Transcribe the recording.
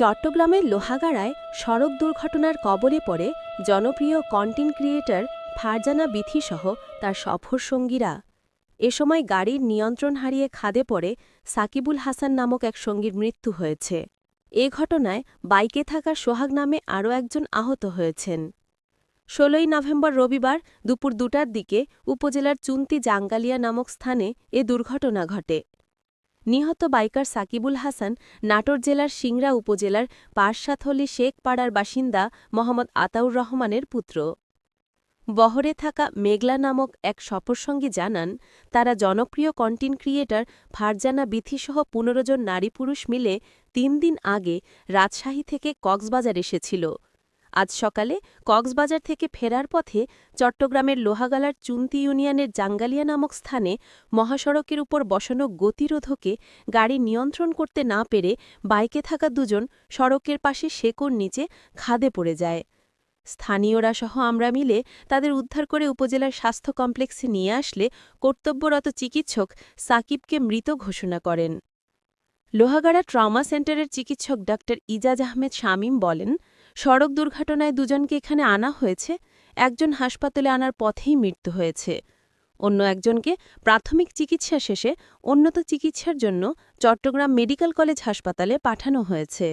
চট্টগ্রামের লোহাগাড়ায় সড়ক দুর্ঘটনার কবলে পড়ে জনপ্রিয় কন্টেন্ট ক্রিয়েটর ফারজানা বিথিসহ তার সফর সঙ্গীরা। এ সময় গাড়ির নিয়ন্ত্রণ হারিয়ে খাদে পড়ে সাকিবুল হাসান নামক এক সঙ্গীর মৃত্যু হয়েছে। এ ঘটনায় বাইকে থাকা সোহাগ নামে আরও একজন আহত হয়েছেন। ষোলোই নভেম্বর রবিবার দুপুর দুটার দিকে উপজেলার চুন্তি জাঙ্গালিয়া নামক স্থানে এ দুর্ঘটনা ঘটে। নিহত বাইকার সাকিবুল হাসান নাটোর জেলার সিংড়া উপজেলার পার্শাথলি শেখপাড়ার বাসিন্দা মোহাম্মদ আতাউর রহমানের পুত্র। বহরে থাকা মেঘলা নামক এক সফরসঙ্গী জানান, তারা জনপ্রিয় কন্টেন্ট ক্রিয়েটর ফারজানা বিথিসহ পনেরো জন নারী পুরুষ মিলে তিন দিন আগে রাজশাহী থেকে কক্সবাজার এসেছিল। আজ সকালে কক্সবাজার থেকে ফেরার পথে চট্টগ্রামের লোহাগালার চুন্তি ইউনিয়নের জাঙ্গালিয়া নামক স্থানে মহাসড়কের উপর বসানো গতিরোধকে গাড়ি নিয়ন্ত্রণ করতে না পেরে বাইকে থাকা দুজন সড়কের পাশে শেকড় নিচে খাদে পড়ে যায়। স্থানীয়রা সহ আমরা মিলে তাদের উদ্ধার করে উপজেলার স্বাস্থ্য কমপ্লেক্সে নিয়ে আসলে কর্তব্যরত চিকিৎসক সাকিবকে মৃত ঘোষণা করেন। লোহাগাড়া ট্রমা সেন্টারের চিকিৎসক ডা ইজাজ আহমেদ শামীম বলেন সড়ক দুর্ঘটনায় দুজনকে এখানে আনা হয়েছে। একজন হাসপাতালে আনার পথেই মৃত্যু হয়েছে। অন্য একজনকে প্রাথমিক চিকিৎসা শেষে উন্নত চিকিৎসার জন্য চট্টগ্রাম মেডিকেল কলেজ হাসপাতালে পাঠানো হয়েছে।